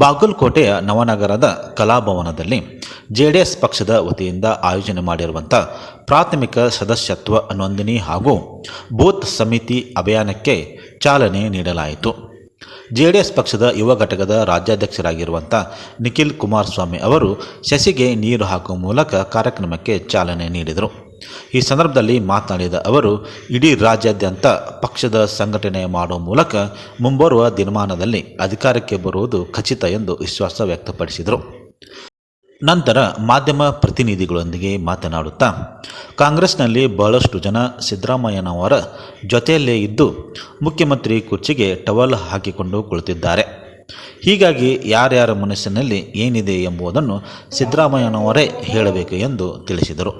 ಬಾಗಲಕೋಟೆಯ ನವನಗರದ ಕಲಾಭವನದಲ್ಲಿ ಜೆಡಿಎಸ್ ಪಕ್ಷದ ವತಿಯಿಂದ ಆಯೋಜನೆ ಮಾಡಿರುವಂಥ ಪ್ರಾಥಮಿಕ ಸದಸ್ಯತ್ವ ನೋಂದಣಿ ಹಾಗೂ ಬೂತ್ ಸಮಿತಿ ಅಭಿಯಾನಕ್ಕೆ ಚಾಲನೆ ನೀಡಲಾಯಿತು. ಜೆ ಡಿ ಎಸ್ ಪಕ್ಷದ ಯುವ ಘಟಕದ ರಾಜ್ಯಾಧ್ಯಕ್ಷರಾಗಿರುವಂಥ ನಿಖಿಲ್ ಕುಮಾರಸ್ವಾಮಿ ಅವರು ಸಸಿಗೆ ನೀರು ಹಾಕುವ ಮೂಲಕ ಕಾರ್ಯಕ್ರಮಕ್ಕೆ ಚಾಲನೆ ನೀಡಿದರು. ಈ ಸಂದರ್ಭದಲ್ಲಿ ಮಾತನಾಡಿದ ಅವರು, ಇಡೀ ರಾಜ್ಯಾದ್ಯಂತ ಪಕ್ಷದ ಸಂಘಟನೆ ಮಾಡುವ ಮೂಲಕ ಮುಂಬರುವ ದಿನಮಾನದಲ್ಲಿ ಅಧಿಕಾರಕ್ಕೆ ಬರುವುದು ಖಚಿತ ಎಂದು ವಿಶ್ವಾಸ ವ್ಯಕ್ತಪಡಿಸಿದರು. ನಂತರ ಮಾಧ್ಯಮ ಪ್ರತಿನಿಧಿಗಳೊಂದಿಗೆ ಮಾತನಾಡುತ್ತಾ, ಕಾಂಗ್ರೆಸ್ನಲ್ಲಿ ಬಹಳಷ್ಟು ಜನ ಸಿದ್ದರಾಮಯ್ಯನವರ ಜೊತೆಯಲ್ಲೇ ಇದ್ದು, ಮುಖ್ಯಮಂತ್ರಿ ಕುರ್ಚಿಗೆ ಟವಲ್ ಹಾಕಿಕೊಂಡು ಕುಳಿತಿದ್ದಾರೆ. ಹೀಗಾಗಿ ಯಾರ್ಯಾರ ಮನಸ್ಸಿನಲ್ಲಿ ಏನಿದೆ ಎಂಬುದನ್ನು ಸಿದ್ದರಾಮಯ್ಯನವರೇ ಹೇಳಬೇಕು ಎಂದು ತಿಳಿಸಿದರು.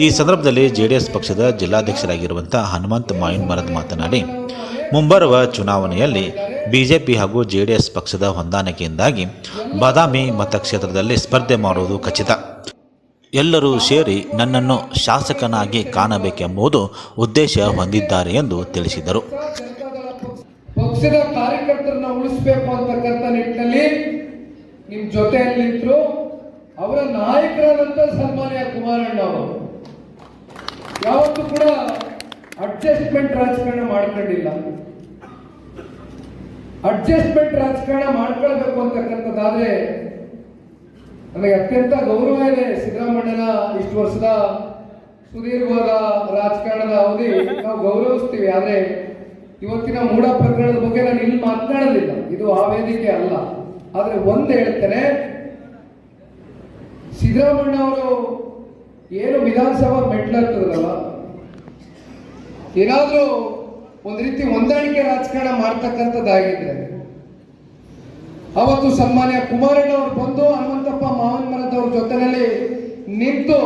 ಈ ಸಂದರ್ಭದಲ್ಲಿ ಜೆ ಡಿ ಎಸ್ ಪಕ್ಷದ ಜಿಲ್ಲಾಧ್ಯಕ್ಷರಾಗಿರುವಂಥ ಹನುಮಂತ ಮಾಯಿನ್ ಮರದ್ ಮಾತನಾಡಿ, ಮುಂಬರುವ ಚುನಾವಣೆಯಲ್ಲಿ ಬಿಜೆಪಿ ಹಾಗೂ ಜೆ ಡಿ ಎಸ್ ಪಕ್ಷದ ಹೊಂದಾಣಿಕೆಯಿಂದಾಗಿ ಬಾದಾಮಿ ಮತಕ್ಷೇತ್ರದಲ್ಲಿ ಸ್ಪರ್ಧೆ ಮಾಡುವುದು ಖಚಿತ. ಎಲ್ಲರೂ ಸೇರಿ ನನ್ನನ್ನು ಶಾಸಕನಾಗಿ ಕಾಣಬೇಕೆಂಬುದು ಉದ್ದೇಶ ಹೊಂದಿದ್ದಾರೆ ಎಂದು ತಿಳಿಸಿದರು. ಪಕ್ಷದ ಕಾರ್ಯಕರ್ತರನ್ನ ಉಳಿಸ್ಬೇಕು ಅಂತಕ್ಕಂಥ ನಿಟ್ಟಿನಲ್ಲಿ ನಿಮ್ ಜೊತೆಯಲ್ಲಿ ನಿಂತರು ಅವರ ನಾಯಕರಾದಂತ ಸನ್ಮಾನ್ಯ ಕುಮಾರಣ್ಣ ಅವರು. ಯಾವತ್ತೂ ಕೂಡ ಅಡ್ಜಸ್ಟ್ಮೆಂಟ್ ರಾಜಕಾರಣ ಮಾಡ್ಕೊಂಡಿಲ್ಲ. ಅಡ್ಜಸ್ಟ್ಮೆಂಟ್ ರಾಜಕಾರಣ ಮಾಡ್ಕೊಳ್ಬೇಕು ಅಂತಕ್ಕಂಥದ್ದಾದ್ರೆ ನನಗೆ ಅತ್ಯಂತ ಗೌರವ ಇದೆ ಸಿದ್ದರಾಮಣ್ಣನ ಇಷ್ಟು ವರ್ಷದ ಸುದೀರ್ಘವಾದ ರಾಜಕಾರಣದ ಅವಧಿ. ನಾವು ಗೌರವಿಸ್ತೀವಿ. ಆದ್ರೆ ಇವತ್ತಿನ ಮೂಢ ಪ್ರಕರಣದ ಬಗ್ಗೆ ನಾನು ಇಲ್ಲಿ ಮಾತನಾಡಲಿಲ್ಲ. ಇದು ಆ ವೇದಿಕೆ ಅಲ್ಲ. ಆದ್ರೆ ಒಂದು ಹೇಳ್ತೇನೆ. ಸಿದ್ದರಾಮಣ್ಣ ಅವರು ಏನು ವಿಧಾನಸಭಾ ಮೆಟ್ಲಾಗ್ತದಲ್ಲ ಏನಾದ್ರೂ ಒಂದು ರೀತಿ ಹೊಂದಾಣಿಕೆ ರಾಜಕಾರಣ ಮಾಡ್ತಕ್ಕಂಥದ್ದಾಗಿದ್ರೆ, ಅವತ್ತು ಸನ್ಮಾನ್ಯ ಕುಮಾರಣ್ಣ ಅವರು ಬಂದು ಹನುಮಂತಪ್ಪ ಮಾವಿನ ಮರದವ್ರ ಜೊತೆನಲ್ಲಿ ನಿಂತು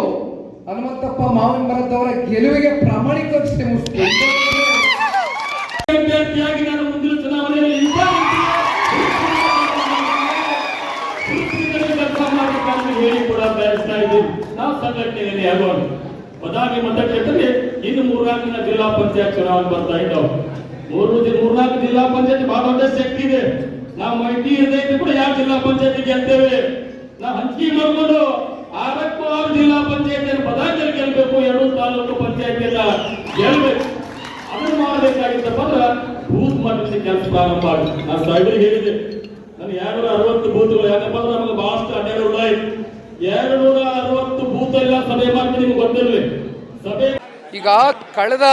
ಹನುಮಂತಪ್ಪ ಮಾವಿನ ಮರದವರ ಗೆಲುವಿಗೆ ಪ್ರಾಮಾಣಿಕ ಹೇಳಿ ಕೂಡ ಬಯಸ್ತಾ ಇದ್ದೀವಿ. ನಾವು ಸಂಘಟನೆಯಲ್ಲಿ ಆಗೋಣ. ಬದಾಮಿ ಮತಕ್ಷೇತ್ರದಲ್ಲಿ ಇನ್ನು ಮೂರ್ನಾಲ್ಕಿನ ಜಿಲ್ಲಾ ಪಂಚಾಯತ್ ಚುನಾವಣೆ ಬರ್ತಾ ಇದ್ದಾವೆ. ಮೂರು ದಿನ ಮೂರ್ನಾಲ್ಕು ಜಿಲ್ಲಾ ಪಂಚಾಯತ್ ಬಹಳ ದೊಡ್ಡ ಶಕ್ತಿ ಇದೆ. ನಾವು ಮೈಟಿ ಇರದೇ ಕೂಡ ಯಾವ ಜಿಲ್ಲಾ ಪಂಚಾಯತ್ ಗೆಲ್ತೇವೆ ನಾವು ಹಂಚಿಕೆ ಮಾಡ್ಕೊಂಡು ಆರಕ್ಕೂ ಆರು ಜಿಲ್ಲಾ ಪಂಚಾಯತ್ ಬದಾಮಿಯಲ್ಲಿ ಗೆಲ್ಬೇಕು, ಎರಡು ತಾಲೂಕು ಪಂಚಾಯತ್ ಗೆಲ್ಬೇಕು. ಅದನ್ನು ಮಾಡಬೇಕಾಗಿತ್ತಪ್ಪ ಅಂದ್ರೆ ಬೂತ್ ಮಟ್ಟದಲ್ಲಿ ಕೆಲಸ ಪ್ರಾರಂಭ ಆಗುತ್ತೆ. ನಾನು ಸಾಹೇಬರಿಗೆ ಹೇಳಿದೆ ನಾನು ಎರಡು ಅರವತ್ತು ಬೂತ್ಗಳು ಯಾಕಪ್ಪ ಅಂದ್ರೆ ನಮಗೆ ಬಹಳಷ್ಟು ಆಯ್ತು ಎರಡು ನೂರ ಅರವತ್ತು ಸಭೆ ಮಾಡಿ ನಿಮ್ಗೆ ಗೊತ್ತಿರಲಿ ಈಗ ಕಳೆದ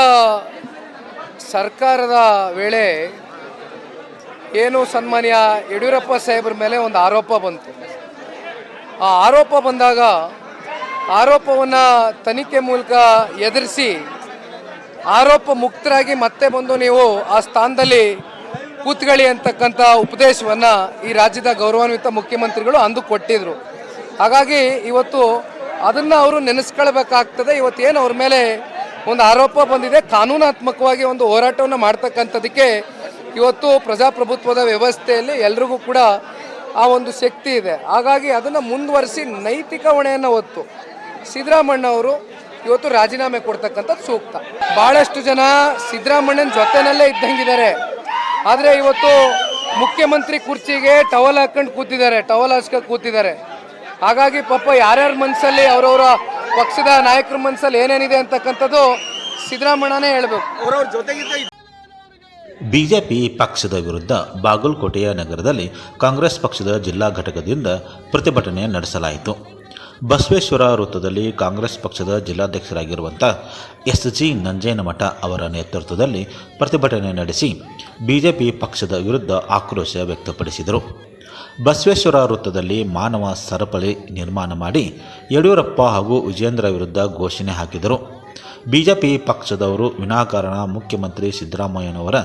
ಸರ್ಕಾರದ ವೇಳೆ ಏನು ಸನ್ಮಾನ್ಯ ಯಡಿಯೂರಪ್ಪ ಸಾಹೇಬ್ರ ಮೇಲೆ ಒಂದು ಆರೋಪ ಬಂತು. ಆ ಆರೋಪ ಬಂದಾಗ ಆರೋಪವನ್ನು ತನಿಖೆ ಮೂಲಕ ಎದುರಿಸಿ ಆರೋಪ ಮುಕ್ತರಾಗಿ ಮತ್ತೆ ಬಂದು ನೀವು ಆ ಸ್ಥಾನದಲ್ಲಿ ಕೂತ್ಕೊಳ್ಳಿ ಅಂತಕ್ಕಂಥ ಉಪದೇಶವನ್ನು ಈ ರಾಜ್ಯದ ಗೌರವಾನ್ವಿತ ಮುಖ್ಯಮಂತ್ರಿಗಳು ಅಂದು ಕೊಟ್ಟಿದ್ರು ಹಾಗಾಗಿ ಇವತ್ತು ಅದನ್ನು ಅವರು ನೆನೆಸ್ಕೊಳ್ಬೇಕಾಗ್ತದೆ. ಇವತ್ತೇನು ಅವ್ರ ಮೇಲೆ ಒಂದು ಆರೋಪ ಬಂದಿದೆ. ಕಾನೂನಾತ್ಮಕವಾಗಿ ಒಂದು ಹೋರಾಟವನ್ನು ಮಾಡ್ತಕ್ಕಂಥದ್ದಕ್ಕೆ ಇವತ್ತು ಪ್ರಜಾಪ್ರಭುತ್ವದ ವ್ಯವಸ್ಥೆಯಲ್ಲಿ ಎಲ್ರಿಗೂ ಕೂಡ ಆ ಒಂದು ಶಕ್ತಿ ಇದೆ. ಹಾಗಾಗಿ ಅದನ್ನು ಮುಂದುವರಿಸಿ ನೈತಿಕ ಹೊಣೆಯನ್ನು ಹೊತ್ತು ಸಿದ್ದರಾಮಣ್ಣ ಅವರು ಇವತ್ತು ರಾಜೀನಾಮೆ ಕೊಡ್ತಕ್ಕಂಥದ್ದು ಸೂಕ್ತ. ಭಾಳಷ್ಟು ಜನ ಸಿದ್ದರಾಮಣ್ಣನ ಜೊತೆನಲ್ಲೇ ಇದ್ದಂಗಿದ್ದಾರೆ. ಆದರೆ ಇವತ್ತು ಮುಖ್ಯಮಂತ್ರಿ ಕುರ್ಚಿಗೆ ಟವಲ್ ಹಾಕೊಂಡು ಕೂತಿದ್ದಾರೆ. ಟವಲ್ ಹಾಸ್ಕೊಂಡು ಕೂತಿದ್ದಾರೆ. ಹಾಗಾಗಿ ಪಾಪ ಯಾರ್ಯಾರ ಮನಸ್ಸಲ್ಲಿ ಅವರವರ ಪಕ್ಷದ ನಾಯಕರ ಮನಸ್ಸಲ್ಲಿ ಏನೇನಿದೆ ಅಂತಕ್ಕಂಥದ್ದು ಸಿದ್ದರಾಮಣ್ಣನೇ ಹೇಳಬೇಕು. ಬಿಜೆಪಿ ಪಕ್ಷದ ವಿರುದ್ಧ ಬಾಗಲಕೋಟೆಯ ನಗರದಲ್ಲಿ ಕಾಂಗ್ರೆಸ್ ಪಕ್ಷದ ಜಿಲ್ಲಾ ಘಟಕದಿಂದ ಪ್ರತಿಭಟನೆ ನಡೆಸಲಾಯಿತು. ಬಸವೇಶ್ವರ ವೃತ್ತದಲ್ಲಿ ಕಾಂಗ್ರೆಸ್ ಪಕ್ಷದ ಜಿಲ್ಲಾಧ್ಯಕ್ಷರಾಗಿರುವಂಥ ಎಸ್ ಜಿ ನಂಜೇನಮಠ ಅವರ ನೇತೃತ್ವದಲ್ಲಿ ಪ್ರತಿಭಟನೆ ನಡೆಸಿ ಬಿಜೆಪಿ ಪಕ್ಷದ ವಿರುದ್ಧ ಆಕ್ರೋಶ ವ್ಯಕ್ತಪಡಿಸಿದರು. ಬಸವೇಶ್ವರ ವೃತ್ತದಲ್ಲಿ ಮಾನವ ಸರಪಳಿ ನಿರ್ಮಾಣ ಮಾಡಿ ಯಡಿಯೂರಪ್ಪ ಹಾಗೂ ವಿಜೇಂದ್ರ ವಿರುದ್ಧ ಘೋಷಣೆ ಹಾಕಿದರು. ಬಿಜೆಪಿ ಪಕ್ಷದವರು ವಿನಾಕಾರಣ ಮುಖ್ಯಮಂತ್ರಿ ಸಿದ್ದರಾಮಯ್ಯನವರ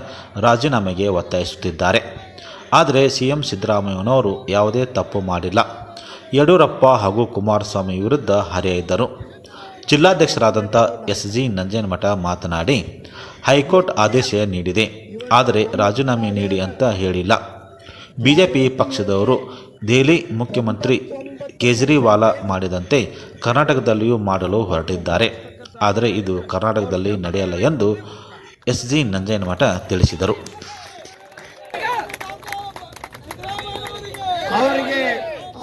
ರಾಜೀನಾಮೆಗೆ ಒತ್ತಾಯಿಸುತ್ತಿದ್ದಾರೆ. ಆದರೆ ಸಿಎಂ ಸಿದ್ದರಾಮಯ್ಯನವರು ಯಾವುದೇ ತಪ್ಪು ಮಾಡಿಲ್ಲ. ಯಡಿಯೂರಪ್ಪ ಹಾಗೂ ಕುಮಾರಸ್ವಾಮಿ ವಿರುದ್ಧ ಹರಿಯಿದ್ದರು ಜಿಲ್ಲಾಧ್ಯಕ್ಷರಾದಂಥ ಎಸ್ ಜಿ ನಂಜನಮಠ ಮಾತನಾಡಿ, ಹೈಕೋರ್ಟ್ ಆದೇಶ ನೀಡಿದೆ, ಆದರೆ ರಾಜೀನಾಮೆ ನೀಡಿ ಅಂತ ಹೇಳಿಲ್ಲ. ಬಿಜೆಪಿ ಪಕ್ಷದವರು ದೆಹಲಿ ಮುಖ್ಯಮಂತ್ರಿ ಕೇಜ್ರಿವಾಲ ಮಾಡಿದಂತೆ ಕರ್ನಾಟಕದಲ್ಲಿಯೂ ಮಾಡಲು ಹೊರಟಿದ್ದಾರೆ. ಆದರೆ ಇದು ಕರ್ನಾಟಕದಲ್ಲಿ ನಡೆಯಲ್ಲ ಎಂದು ಎಸ್ ಜಿ ನಂಜಯ್ಯನಮಠ ತಿಳಿಸಿದರು.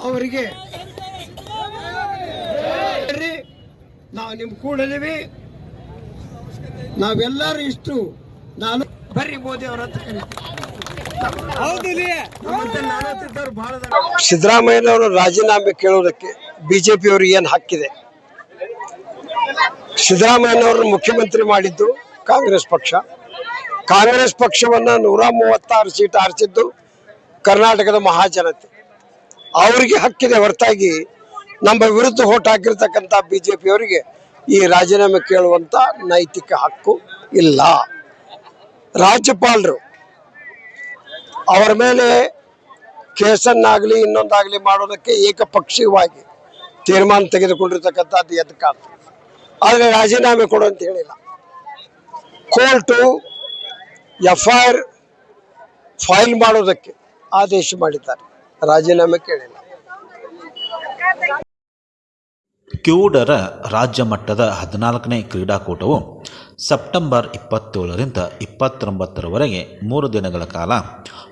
ಅವರಿಗೆ ನಾವು ನಿಮ್ ಕೂಡಲಿವಿ. ನಾವೆಲ್ಲರೂ ಇಷ್ಟು ನಾನು ಬರ್ರಿ ಮೋದಿ ಅವರ ಹತ್ರ ಸಿದ್ದರಾಮಯ್ಯನವರು ರಾಜೀನಾಮೆ ಕೇಳೋದಕ್ಕೆ ಬಿಜೆಪಿಯವ್ರಿಗೆ ಏನು ಹಕ್ಕಿದೆ? ಸಿದ್ದರಾಮಯ್ಯನವ್ರನ್ನ ಮುಖ್ಯಮಂತ್ರಿ ಮಾಡಿದ್ದು ಕಾಂಗ್ರೆಸ್ ಪಕ್ಷ. ಕಾಂಗ್ರೆಸ್ ಪಕ್ಷವನ್ನ ನೂರ ಮೂವತ್ತಾರು ಸೀಟ್ ಆರಿಸಿದ್ದು ಕರ್ನಾಟಕದ ಮಹಾಜನತೆ. ಅವರಿಗೆ ಹಕ್ಕಿದೆ ಹೊರತಾಗಿ ನಮ್ಮ ವಿರುದ್ಧ ಹೋಟ್ ಹಾಕಿರ್ತಕ್ಕಂಥ ಬಿಜೆಪಿಯವರಿಗೆ ಈ ರಾಜೀನಾಮೆ ಕೇಳುವಂತ ನೈತಿಕ ಹಕ್ಕು ಇಲ್ಲ. ರಾಜ್ಯಪಾಲರು ಅವರ ಮೇಲೆ ಕೇಸನ್ನಾಗಲಿ ಇನ್ನೊಂದಾಗಲಿ ಮಾಡೋದಕ್ಕೆ ಏಕಪಕ್ಷೀಯವಾಗಿ ತೀರ್ಮಾನ ತೆಗೆದುಕೊಂಡಿರ್ತಕ್ಕಂಥದ್ದು ಎದ್ದು ಕಾಣ್ತದೆ ಆದರೆ ರಾಜೀನಾಮೆ ಕೊಡು ಅಂತ ಹೇಳಿಲ್ಲ. ಕೋರ್ಟು ಎಫ್ ಐ ಫೈಲ್ ಮಾಡೋದಕ್ಕೆ ಆದೇಶ ಮಾಡಿದ್ದಾರೆ. ರಾಜೀನಾಮೆ ಕೇಳಿಲ್ಲ. ಕ್ಯೂಡರ ರಾಜ್ಯ ಮಟ್ಟದ ಹದಿನಾಲ್ಕನೇ ಕ್ರೀಡಾಕೂಟವು ಸೆಪ್ಟೆಂಬರ್ ಇಪ್ಪತ್ತೇಳರಿಂದ ಇಪ್ಪತ್ತೊಂಬತ್ತರವರೆಗೆ ಮೂರು ದಿನಗಳ ಕಾಲ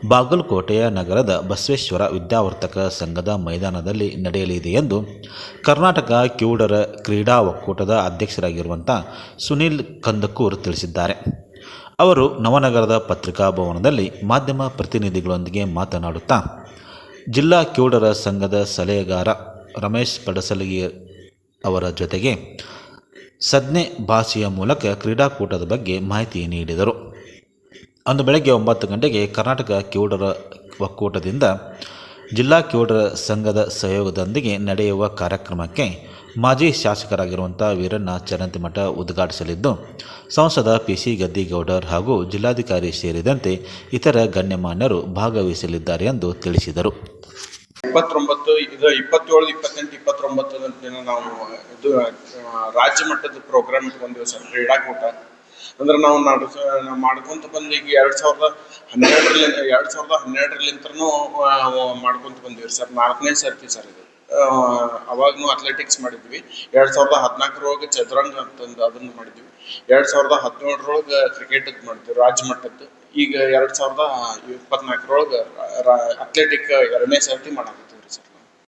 ಬಾಗಲಕೋಟೆಯ ನಗರದ ಬಸವೇಶ್ವರ ವಿದ್ಯಾವರ್ತಕ ಸಂಘದ ಮೈದಾನದಲ್ಲಿ ನಡೆಯಲಿದೆ ಎಂದು ಕರ್ನಾಟಕ ಕ್ಯೂಡರ ಕ್ರೀಡಾ ಒಕ್ಕೂಟದ ಅಧ್ಯಕ್ಷರಾಗಿರುವಂಥ ಸುನಿಲ್ ಕಂದಕೂರ್ ತಿಳಿಸಿದ್ದಾರೆ. ಅವರು ನವನಗರದ ಪತ್ರಿಕಾ ಭವನದಲ್ಲಿ ಮಾಧ್ಯಮ ಪ್ರತಿನಿಧಿಗಳೊಂದಿಗೆ ಮಾತನಾಡುತ್ತಾ, ಜಿಲ್ಲಾ ಕ್ಯೂಡರ ಸಂಘದ ಸಲಹೆಗಾರ ರಮೇಶ್ ಪಡಸಲಗಿ ಅವರ ಜೊತೆಗೆ ಸಜ್ಞೆ ಭಾಷೆಯ ಮೂಲಕ ಕ್ರೀಡಾಕೂಟದ ಬಗ್ಗೆ ಮಾಹಿತಿ ನೀಡಿದರು. ಅಂದು ಬೆಳಗ್ಗೆ ಒಂಬತ್ತು ಗಂಟೆಗೆ ಕರ್ನಾಟಕ ಕಿವುಡರ ಒಕ್ಕೂಟದಿಂದ ಜಿಲ್ಲಾ ಕಿವುಡರ ಸಂಘದ ಸಹಯೋಗದೊಂದಿಗೆ ನಡೆಯುವ ಕಾರ್ಯಕ್ರಮಕ್ಕೆ ಮಾಜಿ ಶಾಸಕರಾಗಿರುವಂಥ ವೀರಣ್ಣ ಚರಂತಿಮಠ ಉದ್ಘಾಟಿಸಲಿದ್ದು, ಸಂಸದ ಪಿ ಸಿ ಗದ್ದಿಗೌಡರ್ ಹಾಗೂ ಜಿಲ್ಲಾಧಿಕಾರಿ ಸೇರಿದಂತೆ ಇತರ ಗಣ್ಯಮಾನ್ಯರು ಭಾಗವಹಿಸಲಿದ್ದಾರೆ ಎಂದು ತಿಳಿಸಿದರು. ಇಪ್ಪತ್ತೊಂಬತ್ತು, ಇದು ಇಪ್ಪತ್ತೇಳು, ಇಪ್ಪತ್ತೆಂಟು, ಇಪ್ಪತ್ತೊಂಬತ್ತು ದಿನ ನಾವು ಇದು ರಾಜ್ಯ ಮಟ್ಟದ ಪ್ರೋಗ್ರಾಮ್ ಇಟ್ಕೊಂಡಿವಿ ಸರ್, ಕ್ರೀಡಾಕೂಟ. ಅಂದ್ರೆ ನಾವು ನಾವು ಮಾಡ್ಕೊಂತ ಬಂದು ಈಗ ಎರಡ್ ಸಾವಿರದ ಹನ್ನೆರಡರಲ್ಲಿ, ಎರಡ್ ಸಾವಿರದ ಹನ್ನೆರಡರಲ್ಲಿಂತ್ರನೂ ಮಾಡ್ಕೊಂತ ಬಂದಿವಿ ಸರ್, ನಾಲ್ಕನೇ ಸರ್ತಿ ಸರ್ ಇದು. ಅವಾಗೂ ಅಥ್ಲೆಟಿಕ್ಸ್ ಮಾಡಿದ್ವಿ. ಎರಡು ಸಾವಿರದ ಹದಿನಾಲ್ಕರೊಳಗೆ ಚದುರಂಗ ಅಂತಂದು ಅದನ್ನು ಮಾಡಿದ್ವಿ. ಎರಡು ಸಾವಿರದ ಹದಿನೇಳರೊಳಗೆ ಕ್ರಿಕೆಟ್ ಮಾಡಿದ್ವಿ, ರಾಜ್ಯ ಮಟ್ಟದ್ದು. ಈಗ ಎರಡು ಸಾವಿರದ ಇಪ್ಪತ್ನಾಲ್ಕರೊಳಗೆ ಅಥ್ಲೆಟಿಕ್ ಎರಡನೇ ಸರ್ತಿ ಮಾಡಾಕ